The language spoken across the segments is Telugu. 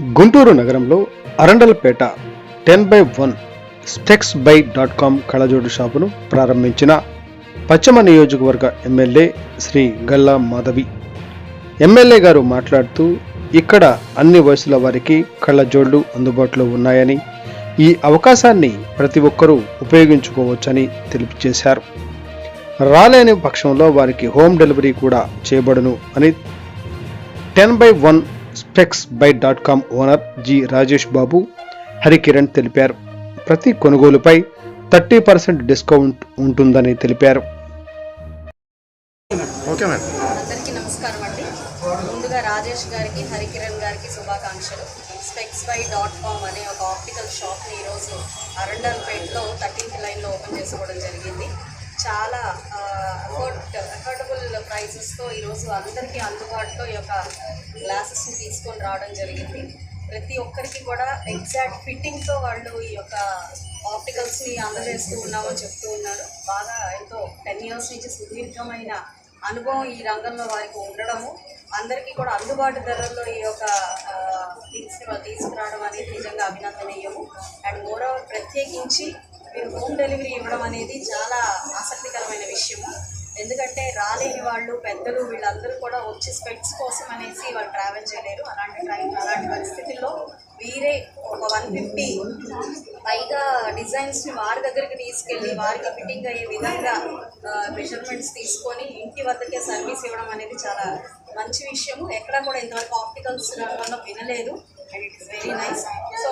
గుంటూరు నగరంలో Arundelpet ten by one specs by dot com కళజోడు షాపును ప్రారంభించిన పశ్చిమ నియోజకవర్గ ఎమ్మెల్యే శ్రీ గల్లా మాధవి. ఎమ్మెల్యే గారు మాట్లాడుతూ ఇక్కడ అన్ని వయసుల వారికి కళ్ళజోళ్ళు అందుబాటులో ఉన్నాయని ఈ అవకాశాన్ని ప్రతి ఒక్కరూ ఉపయోగించుకోవచ్చని తెలియజేశారు. రాలేని పక్షంలో వారికి హోమ్ డెలివరీ కూడా చేయబడును అని ten by one specs by dot com owner G Rajesh Babu Harikiran తెలిపారు. ప్రతి కొనుగోలుపై థర్టీ పర్సెంట్ డిస్కౌంట్ ఉంటుందని తెలిపారు. Okay madam. అందరికీ నమస్కారం అండి. ముందుగా రాజేష్ గారికి హరికిరణ్ గారికి శుభాకాంక్షలు. స్పెక్స్ బై డాట్ కామ్ అనే ఒక ఆప్టికల్ షాప్ని ఈరోజు అరండల్పేట్లో థర్టీన్త్ లైన్లో ఓపెన్ చేసుకోవడం జరిగింది. చాలా అఫోర్డ్ అఫోర్డబుల్ ప్రైసెస్తో ఈరోజు అందరికీ అందుబాటులో ఈ యొక్క గ్లాసెస్ని తీసుకొని రావడం జరిగింది. ప్రతి ఒక్కరికి కూడా ఎగ్జాక్ట్ ఫిట్టింగ్తో వాళ్ళు ఈ యొక్క ఆప్టికల్స్ని అందజేస్తూ ఉన్నామని చెప్తూ ఉన్నారు. బాగా ఎంతో టెన్ ఇయర్స్ నుంచి సుదీర్ఘమైన అనుభవం ఈ రంగంలో వారికి ఉండడము అందరికీ కూడా అందుబాటు ధరల్లో ఈ యొక్క తీసుకు తీసుకురావడం అనేది నిజంగా అభినందనీయము. అండ్ మోరోవర్ ప్రత్యేకించి మీరు హోమ్ డెలివరీ ఇవ్వడం అనేది చాలా ఆసక్తికరమైన విషయము. ఎందుకంటే రాలేని వాళ్ళు పెద్దలు వీళ్ళందరూ కూడా వచ్చి స్పెట్స్ కోసం అనేసి వాళ్ళు ట్రావెల్ చేయలేరు. అలాంటి ట్రైన్ అలాంటి పరిస్థితుల్లో వీరే ఒక వన్ ఫిఫ్టీ పైగా డిజైన్స్ని వారి దగ్గరికి తీసుకెళ్ళి వారికి ఫిట్టింగ్ అయ్యే విధంగా మెజర్మెంట్స్ తీసుకొని ఇంటి వద్దకే సర్వీస్ ఇవ్వడం అనేది చాలా మంచి విషయము. ఎక్కడ కూడా ఇంతవరకు ఆప్టికల్స్ రంగంలో వినలేదు. And very nice so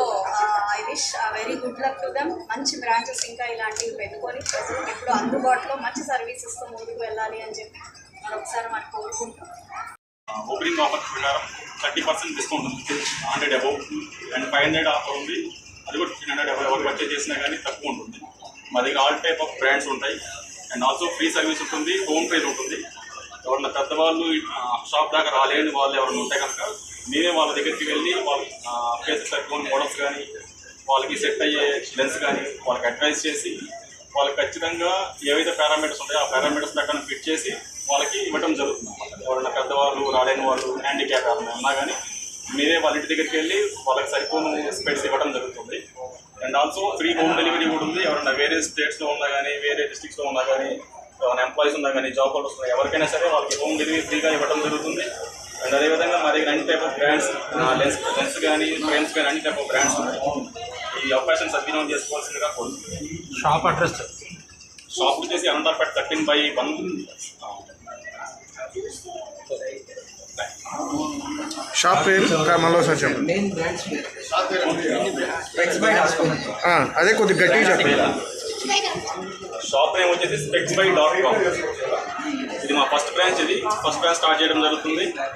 I wish very good luck to them మంచి బ్రాంచెస్ ఇంకా ఇలాంటివి పెట్టుకొని ప్రజలకు ఎప్పుడు అందుబాటులో మంచి సర్వీసెస్తో ముందుకు వెళ్ళాలి అని చెప్పి మరొకసారి మనం కోరుకుంటాం ఓపెనింగ్ ఆఫర్ ప్రకారం థర్టీ పర్సెంట్ డిస్కౌంట్ ఉంది. Hundred above and five hundred offer ఉంది. అది కూడా ఫిఫ్టీన్ హండ్రెడ్ అబౌవ్ ఎవరు పర్చేజ్ చేసినా కానీ తక్కువ ఉంటుంది. మా దగ్గర ఆల్ టైప్ ఆఫ్ బ్రాండ్స్ ఉంటాయి. అండ్ ఆల్సో ఫ్రీ సర్వీస్ ఉంటుంది హోమ్ ప్రైజ్ ఉంటుంది. ఎవరన్నా పెద్దవాళ్ళు షాప్ దాకా రాలేని వాళ్ళు ఎవరైనా ఉంటే కనుక నేనే వాళ్ళ దగ్గరికి వెళ్ళి వాళ్ళ ఫేస్ సరిపోని మోడల్స్ కానీ వాళ్ళకి సెట్ అయ్యే లెన్స్ కానీ వాళ్ళకి అడ్వైస్ చేసి వాళ్ళకి ఖచ్చితంగా ఏవైతే పారామీటర్స్ ఉంటాయో ఆ పారామీటర్స్ ప్రకారం ఫిట్ చేసి వాళ్ళకి ఇవ్వడం జరుగుతుంది అన్నమాట. ఎవరైనా పెద్దవాళ్ళు రాలేని వాళ్ళు హ్యాండిక్యాప్ ఎవరైనా ఉన్నా కానీ మీరే వాళ్ళ ఇంటి దగ్గరికి వెళ్ళి వాళ్ళకి సరిపోయిన స్పెట్స్ ఇవ్వడం జరుగుతుంది. And also free home delivery కూడా ఉంది. ఎవరైనా వేరే స్టేట్స్లో ఉన్నా కానీ వేరే డిస్ట్రిక్ట్స్లో ఉన్నా కానీ ఎవరైనా ఎంప్లాయీస్ ఉన్నా కానీ జాబ్ హోల్డర్స్ ఉన్నా ఎవరికైనా సరే వాళ్ళకి హోమ్ డెలివరీ ఫ్రీగా ఇవ్వడం జరుగుతుంది. అండ్ అదేవిధంగా మా దగ్గర అన్ని type of brands lens lens కానీ ఫ్రేమ్స్ కానీ అన్ని టైప్ ఆఫ్ బ్రాండ్స్ ఉన్నాయి. ఈ అవకాశం సద్వినియోగం చేసుకోవాల్సిందిగా కోరుతున్నాను. షాప్ అడ్రస్ షాప్ వచ్చేసి Anantapet thirteen by one shop పేరు మళ్ళీ సార్ చెప్పండి. ఆ, అదే కొద్దిగా గట్టిగా చెప్పండి. షాప్ నేమ్ వచ్చేసి స్పెక్స్ బై డాట్ కామ్ ఇది మా ఫస్ట్ బ్రాంచ్ ఇది. ఫస్ట్ బ్రాంచ్ స్టార్ట్ చేయడం జరుగుతుంది.